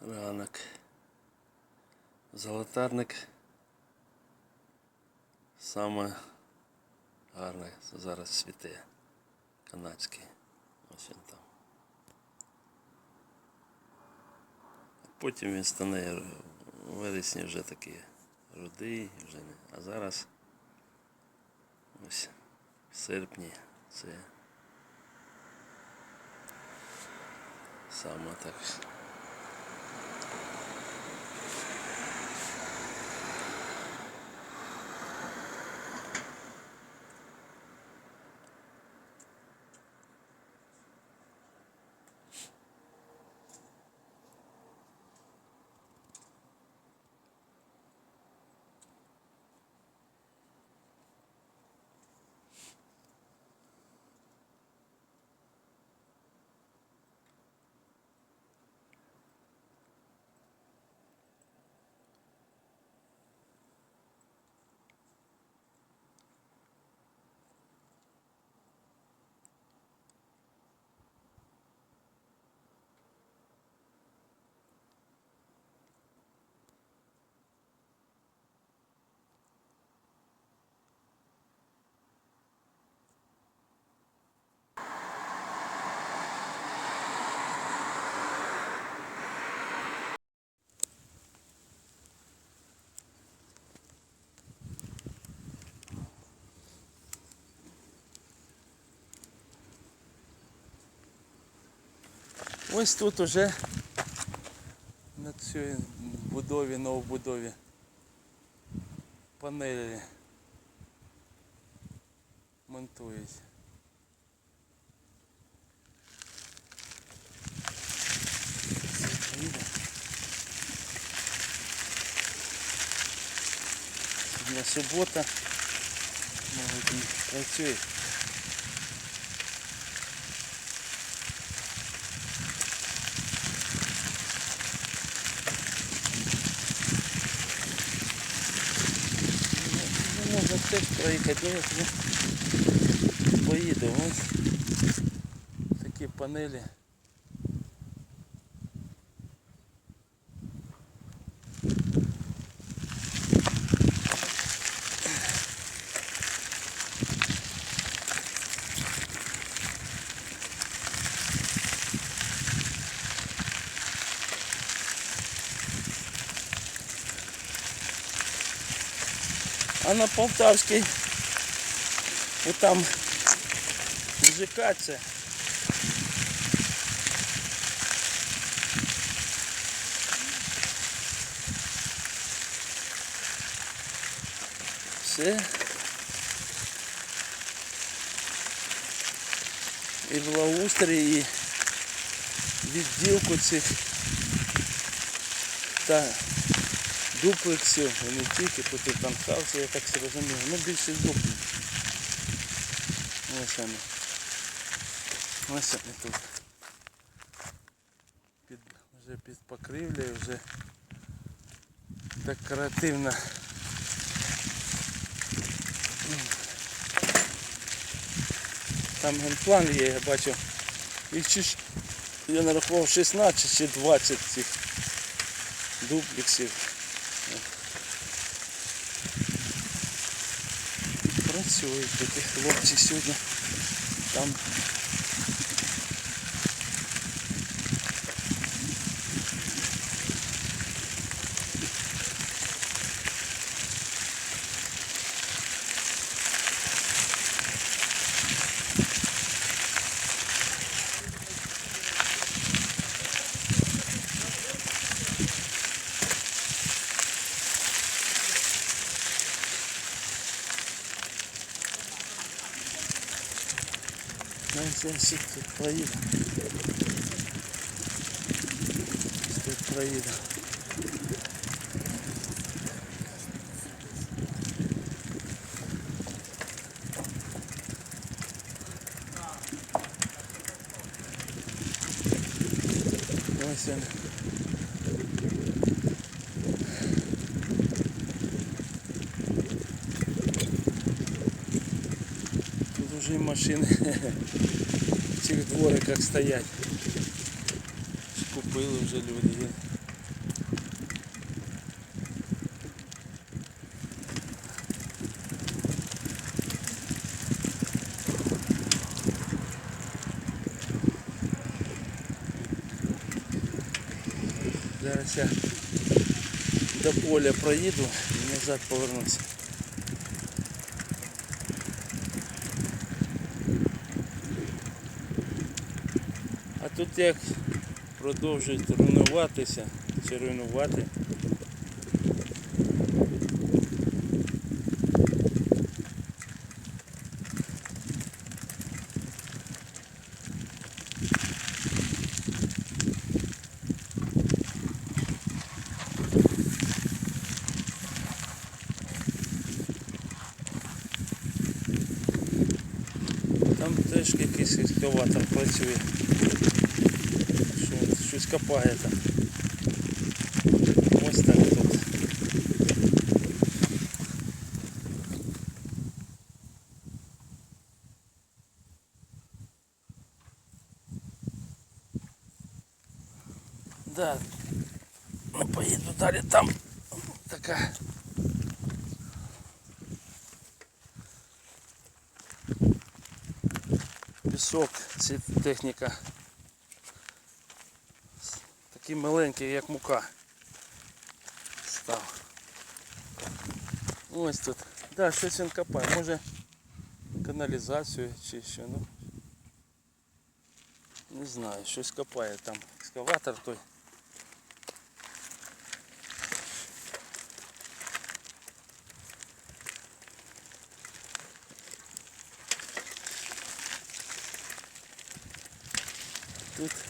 ранок. Золотарник саме гарне зараз цвіте. Канадський. Ось він там. Потім він стане у вересні вже такий рудий, вже не. А зараз ось в серпні це саме так. Ось тут уже на цій будові, новобудові панелі монтують. Сьогодні субота, не працює. Ну, можна теж проїхати, ну поїду. Ось такі панелі. А на Полтавській там ЖК це. Все. І благоустрій, і відділку цих та дуплексів, і не тільки, тут і танхауси, я так зрозумів. Ну більше дуплексів. Ось вони. Ось вони тут. Під, вже під покрівлею, вже декоративна. Там генплан є, я бачу. Їх чи я нарахував 16 чи 20 цих дуплексів. Працюють такі хлопці сьогодні. Там Ну, це всі тут проїде. Тут проїде. Ось він. машины, в дворы как стоять. купил уже люди. Зараз я до поля проеду, і назад повернусь. Тут як продовжують руйнуватися чи руйнувати. Там теж якийсь екскаватор працює. Що він щось копає там. Ось так тут. Да. Ну, поїду далі там така. Пісок, це техніка. Такий маленький, як мука. Став. Ось тут. Да, щось він копає. Може каналізацію чи що, ну. Не знаю, щось копає там. Екскаватор той. Тут.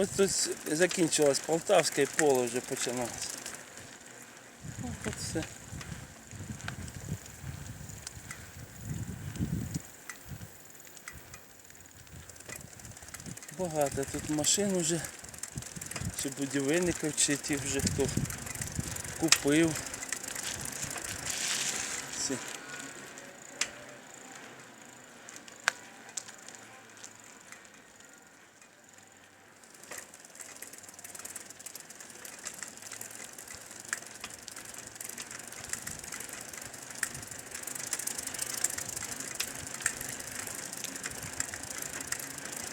Ось тут закінчилось Полтавське поле вже починалося. Ну, Тут все. Багато тут машин вже, чи будівельників, чи ті вже хто купив.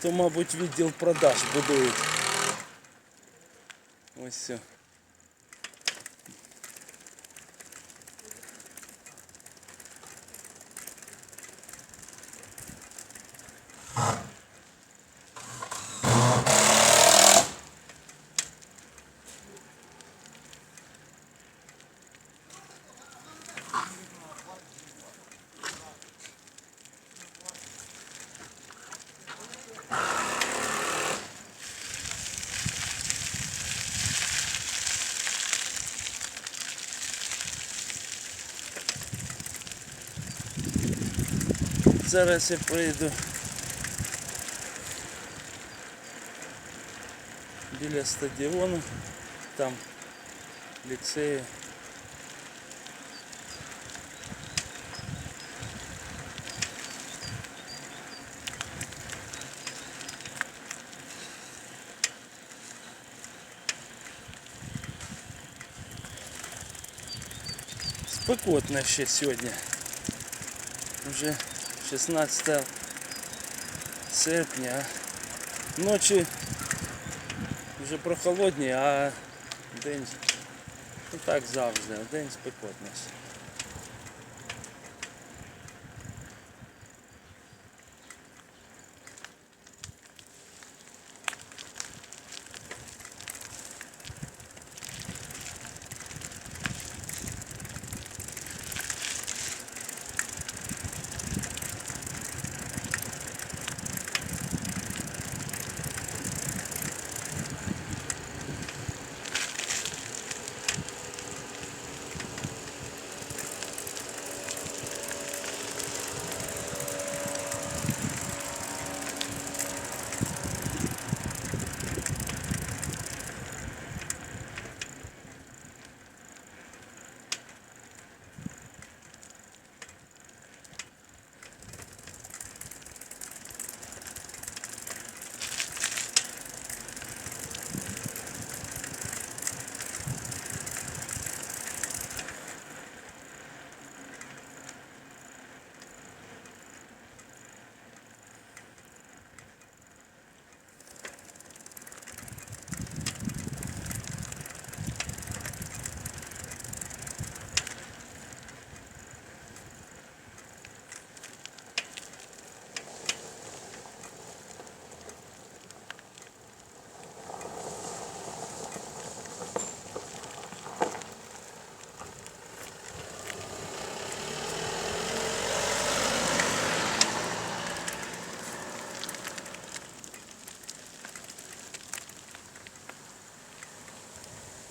То, мабуть, відділ продаж будують. Ось все. Зараз я прийду біля стадіону, там ліцею. Спекотно ще сьогодні. Вже 16 серпня. Ночі вже прохолодні, а день ну так завжди, день спекотний.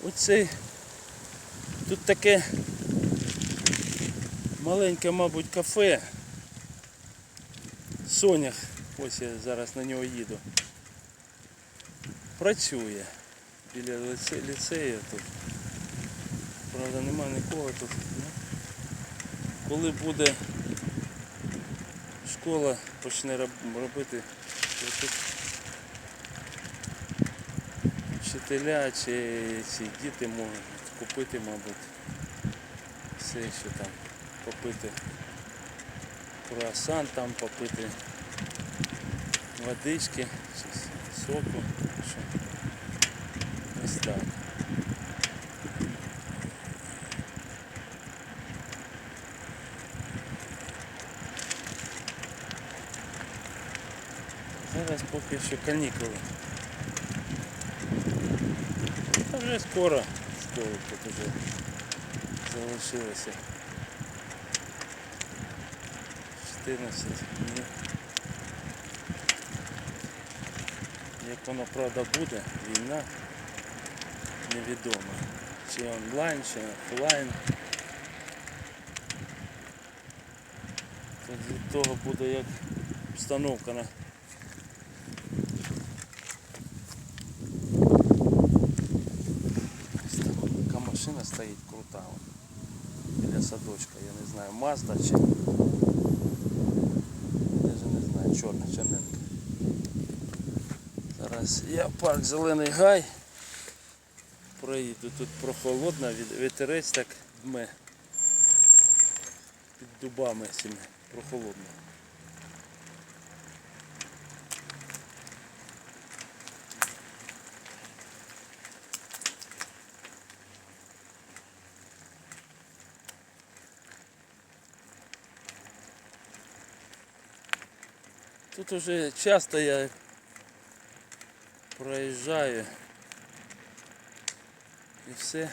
Оцей тут таке маленьке, мабуть, кафе. Сонях, ось я зараз на нього їду. Працює біля лице, ліцею тут. Правда, нема нікого тут. Ну, коли буде школа почне робити, то тут вчителя чи ці діти можуть купити, мабуть, все, що там попити круасан там попити водички соку. Що. Ось так. Зараз поки що канікули. Вже скоро школи тут уже залишилося. 14 днів. Як воно правда буде, війна невідома. Чи онлайн, чи офлайн. Від того буде як обстановка на Ось там така машина стоїть крута. вон, Біля садочка, я знаю, чи Даже не знаю, чорна черненька. Зараз я парк Зелений Гай. Проїду тут прохолодно, вітерець так дме. Під дубами цими прохолодно. Тут уже часто я проїжджаю і все.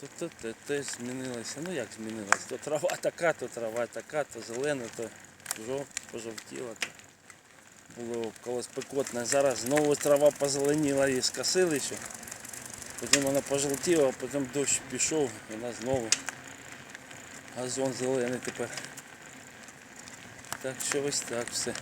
Тут, тут, тут змінилося. Ну як змінилося? То трава така, то трава така, то зелена, то жов, пожовтіла. То було колись пекотно. Зараз знову трава позеленіла і скосили ще. Потім вона пожовтіла, потім дощ пішов, вона знову. Газон зелений тепер. Так що ось так все.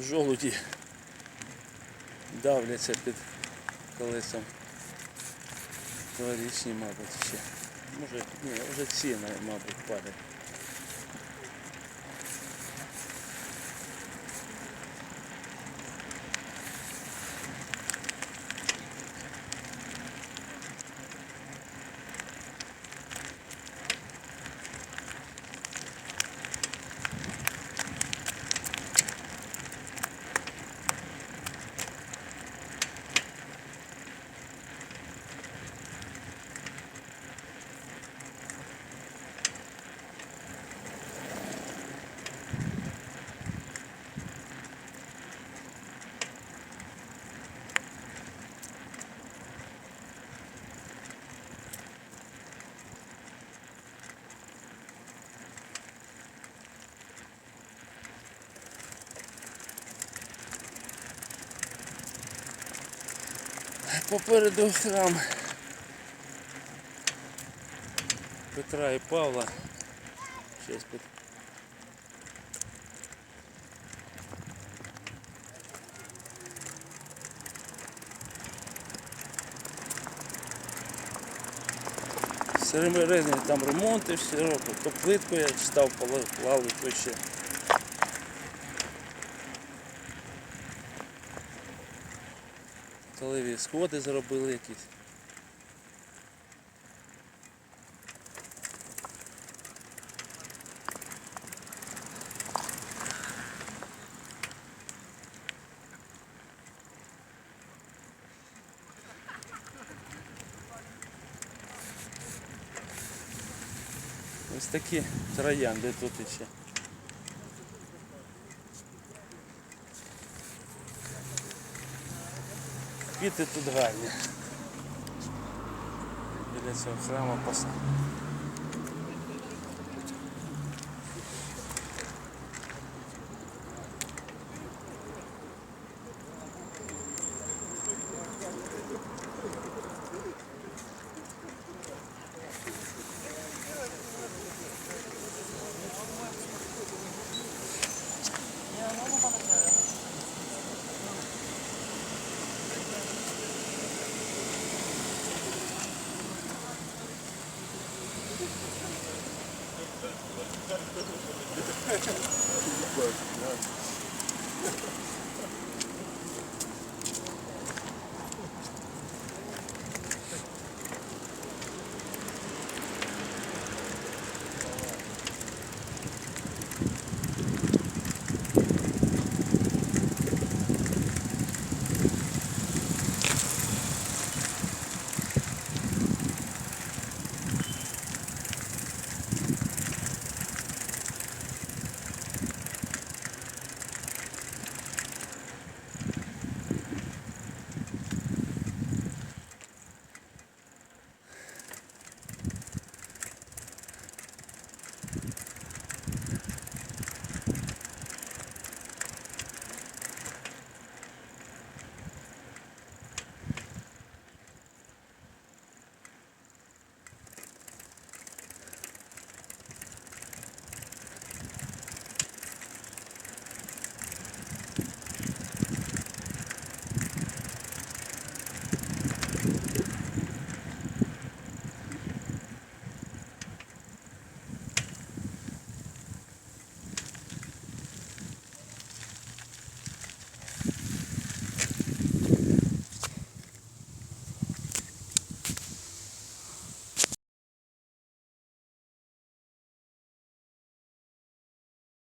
Жолуді давляться під колесом. Творічні, мабуть, ще. Може, ні, вже ціна, мабуть, падають. Попереду храм Петра і Павла. Щас під... Серемерезні там ремонти всі роблять, то плитку я читав, поклали, то ще. жахливі сходи зробили якісь. Ось такі троянди тут іще. Квіти тут гарні. Біля цього храму пос...